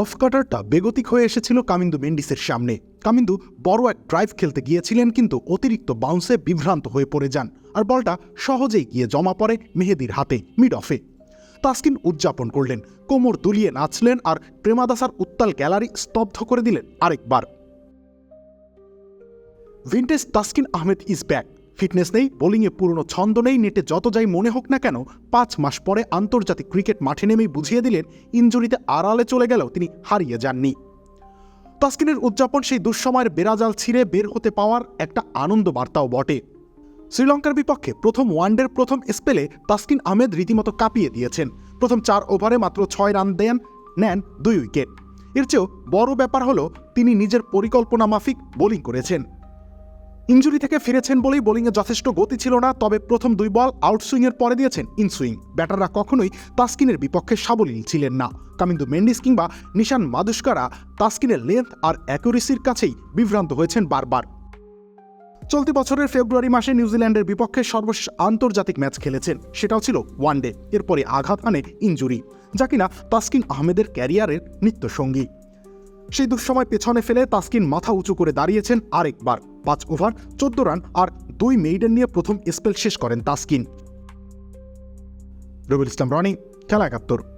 Of কাটারটা বেগতিক হয়ে এসেছিল কামিন্দু মেন্ডিসের সামনে। কামিন্দু বড় এক ড্রাইভ খেলতে গিয়েছিলেন কিন্তু অতিরিক্ত বাউন্সে বিভ্রান্ত হয়ে পড়ে যান আর বলটা সহজেই গিয়ে জমা পড়ে মেহেদির হাতে মিড অফে তাসকিন উদযাপন করলেন, কোমর দুলিয়ে নাচলেন আর প্রেমাদাসার উত্তাল গ্যালারি স্তব্ধ করে দিলেন আরেকবার। Vintage Taskin Ahmed is back fitness নেই, বোলিংয়ে পুরনো ছন্দ নেই, নেটে যত যাই মনে হোক না কেন, পাঁচ মাস পরে আন্তর্জাতিক ক্রিকেট মাঠে নেমেই বুঝিয়ে দিলেন, ইঞ্জুরিতে আড়ালে চলে গেলেও তিনি হারিয়ে যাননি। তাসকিনের উদযাপন সেই দুঃসময়ের বেড়াজাল ছিঁড়ে বের হতে পাওয়ার একটা আনন্দ বার্তাও বটে। শ্রীলঙ্কার বিপক্ষে প্রথম ওয়ানডের প্রথম স্পেলে তাসকিন আহমেদ রীতিমতো কাঁপিয়ে দিয়েছেন। প্রথম চার ওভারে মাত্র ছয় রান দেন, নেন দুই উইকেট। এর চেয়েও বড় ব্যাপার হলো, তিনি নিজের পরিকল্পনা মাফিক বোলিং করেছেন। ইঞ্জুরি থেকে ফিরেছেন বলেই বোলিংয়ে যথেষ্ট গতি ছিল না, তবে প্রথম দুই বল আউটসুইংয়ের পরে দিয়েছেন ইনসুইং ব্যাটাররা কখনোই তাস্কিনের বিপক্ষে সাবলীল ছিলেন না। কামিন্দু মেন্ডিস কিংবা নিশান মাদুস্কারা তাস্কিনের লেন্থ আর অ্যাকুরেসির কাছেই বিভ্রান্ত হয়েছেন বারবার। চলতি বছরের ফেব্রুয়ারি মাসে নিউজিল্যান্ডের বিপক্ষে সর্বশেষ আন্তর্জাতিক ম্যাচ খেলেছেন। সেটাও ছিল ওয়ানডে, এরপরে আঘাত আনে ইঞ্জুরি, যা কিনা তাসকিন আহমেদের ক্যারিয়ারের নিত্যসঙ্গী। সেই দুঃসময় পেছনে ফেলে তাস্কিন মাথা উঁচু করে দাঁড়িয়েছেন আরেকবার। পাঁচ ওভার, চোদ্দ রান আর দুই মেইডেন নিয়ে প্রথম স্পেল শেষ করেন তাস্কিন। রবিল ইসলাম রনি, খেলা একাত্তর।